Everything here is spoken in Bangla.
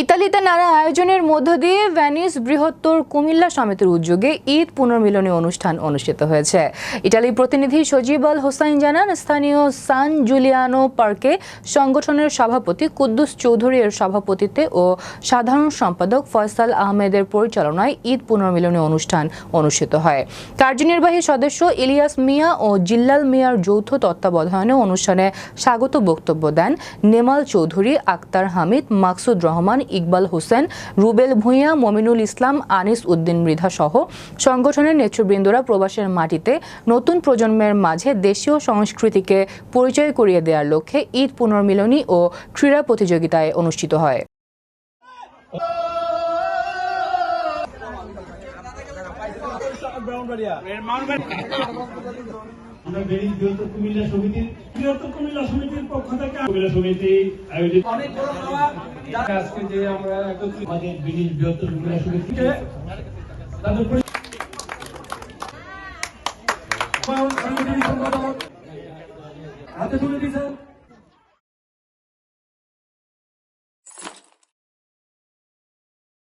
ইতালিতে নানা আয়োজনের মধ্য দিয়ে ভ্যানিস বৃহত্তর কুমিল্লা সমিতির উদ্যোগে ঈদ পুনর্মিলনী অনুষ্ঠান অনুষ্ঠিত হয়েছে। ইটালির প্রতিনিধি সজিব আল হোসাইন জানান, স্থানীয় সান জুলিয়ানো পার্কে সংগঠনের সভাপতি কুদ্দুস চৌধুরী এর সভাপতিত্বে ও সাধারণ সম্পাদক ফয়সাল আহমেদের পরিচালনায় ঈদ পুনর্মিলনী অনুষ্ঠান অনুষ্ঠিত হয়। কার্যনির্বাহী সদস্য ইলিয়াস মিয়া ও জিল্লাল মিয়ার যৌথ তত্ত্বাবধানে অনুষ্ঠানে স্বাগত বক্তব্য দেন নেমাল চৌধুরী, আক্তার হামিদ, মাকসুদ রহমান ইকবাল হোসেন, রুবেল ভূঁইয়া, মমিনুল ইসলাম, আনিস উদ্দিন মৃধা সহ সংগঠনের নেতৃবৃন্দরা প্রবাসের মাটিতে নতুন প্রজন্মের মাঝে দেশীয় সংস্কৃতিকে পরিচয় করিয়ে দেওয়ার লক্ষ্যে ঈদ পুনর্মিলনী ও ক্রীড়া প্রতিযোগিতায় অনুষ্ঠিত হয়। আমরা বেরিয়ে বৃহত্তর কুমিল্লা সমিতির বৃহত্তর কুমিল্লা সমিতির পক্ষ থেকে কুমিল্লা সমিতি আয়োজিত অনেক বড় পাওয়া আজকে যে আমরা একত্রিত আমাদের ব্রিটিশ বৃহত্তর কুমিল্লা সমিতি তাদের হাতে তুলে দিয়েছেন